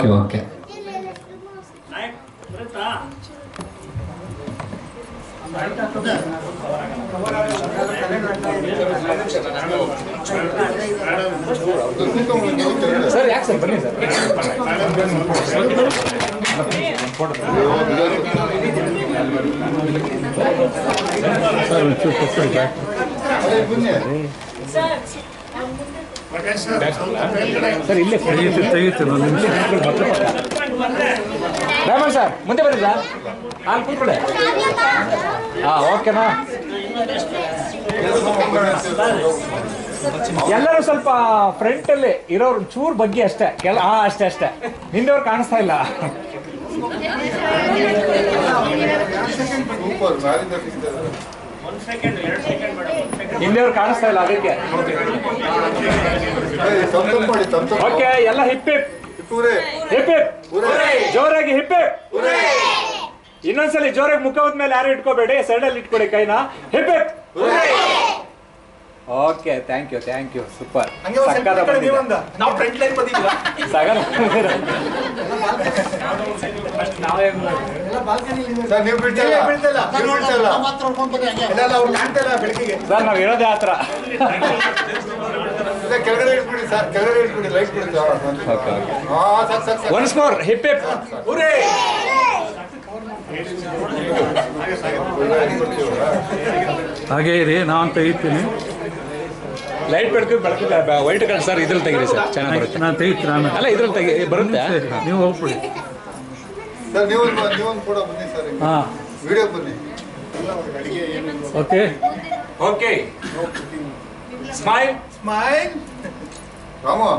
Okay okay sir ಯಾಕೆ sir ಬನ್ನಿ sir sir ಇಲ್ಲೇ ರಾಮನ್ ಸರ್, ಮುಂದೆ ಬನ್ನಿ ಸರ್. ಅಲ್ಲಿ ಕೂತ್ಕೊಳ್ಳಿ. ಹಾಂ ಓಕೆನಾ ಎಲ್ಲರೂ ಸ್ವಲ್ಪ ಫ್ರಂಟ್ ಅಲ್ಲಿ ಇರೋರು ಚೂರ್ ಬಗ್ಗೆ ಅಷ್ಟೇ. ಹಾ, ಅಷ್ಟೇ ಅಷ್ಟೇ. ನಿಂದವ್ರು ಕಾಣಿಸ್ತಾ ಇಲ್ಲ. ಹಿಂದೆವ್ರು ಕಾಣಿಸ್ತಾ ಇಲ್ಲ ಅದಕ್ಕೆ. ಓಕೆ ಎಲ್ಲ ಹಿಪ್ ಹಿಪ್ ಹಿಪ್ ಹಿಪ್ ಜೋರಾಗಿ ಹಿಪ್ ಹಿಪ್ ಇನ್ನೊಂದ್ಸಲಿ ಜೋರಾಗಿ ಮುಖ ಮೇಲೆ ಯಾರು ಇಟ್ಕೋಬೇಡಿ ಸೈಡ್ ಅಲ್ಲಿ ಇಟ್ಕೊಡಿ ಕೈನ. Hip hip okay thank you thank you super ನಾವು ಸರ್ ನೀವು ಇರೋದೇ ಆ ಥರ. ಕೆಳಗಡೆ ಇಟ್ಬಿಡಿ ಸರ್ ಕೆಳಗಡೆ ಇಟ್ಬಿಡಿ ಲೈಟ್ ಬಿಡಿ ಒನ್ಸ್ ಮೋರ್ ಹಿಪ್ ಹಿಪ್ ಹಾಗೆ ಇರಿ ನಾನು ತೆಗಿತೀನಿ ಲೈಟ್ ಬೆಳಕು ಬೆಳಕು ವೈಟ್ ಕಲರ್ ಸರ್ ಇದ್ರಲ್ಲಿ ತೆಗಿರಿ ಸರ್ ಚೆನ್ನಾಗಿ ಬರುತ್ತೆ. ನಾನು ತೆಗಿತೀನಿ ಅಲ್ಲ ಇದ್ರಲ್ಲಿ ತೆಗಿ ಬರುತ್ತೆ? ನೀವು ಹೋಗ್ಬಿಡಿ ಸರ್ ನೀವು ನೀವು ಕೂಡ ಬನ್ನಿ ಸರ್ ಹಾಂ. ವಿಡಿಯೋ ಬನ್ನಿ. Okay okay smile smile Ramu.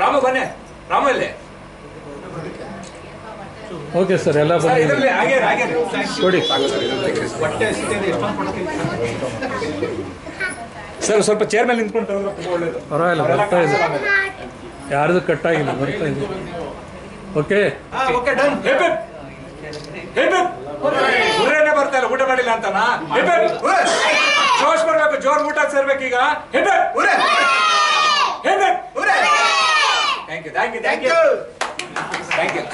Ramu ಬನ್ನಿ. ರಾಮು ಇಲ್ಲಿ. ಓಕೆ ಸರ್ ಎಲ್ಲ ಸರ್ ಬನ್ನಿ. ಇದರಲ್ಲಿ ಹಾಗೆ ಹಾಗೆ ಕೊಡಿ. ಸರ್ ಸ್ವಲ್ಪ ಚೇರ್ ಮೇಲೆ ನಿಂತ್ಕೊಂಡು ತುಂಬಾ ಒಳ್ಳೇದು. ಪರವಾಗಿಲ್ಲ ಬರ್ತಾ ಇದೆ. ಯಾರ್ದು ಕಟ್ಟಾಗಿಲ್ಲ ಬರ್ತಾ ಇದೆ. ಓಕೆ. Okay done. ಹುರ್ರೇನೆ ಬರ್ತಾ ಇಲ್ಲ ಊಟ ಮಾಡಿಲ್ಲ ಅಂತನಾ? ಜೋಶ್ ಬರ್ಬೇಕು ಜೋರ್ ಊಟ ಸೇರ್ಬೇಕೀಗ thank you thank you thank you thank you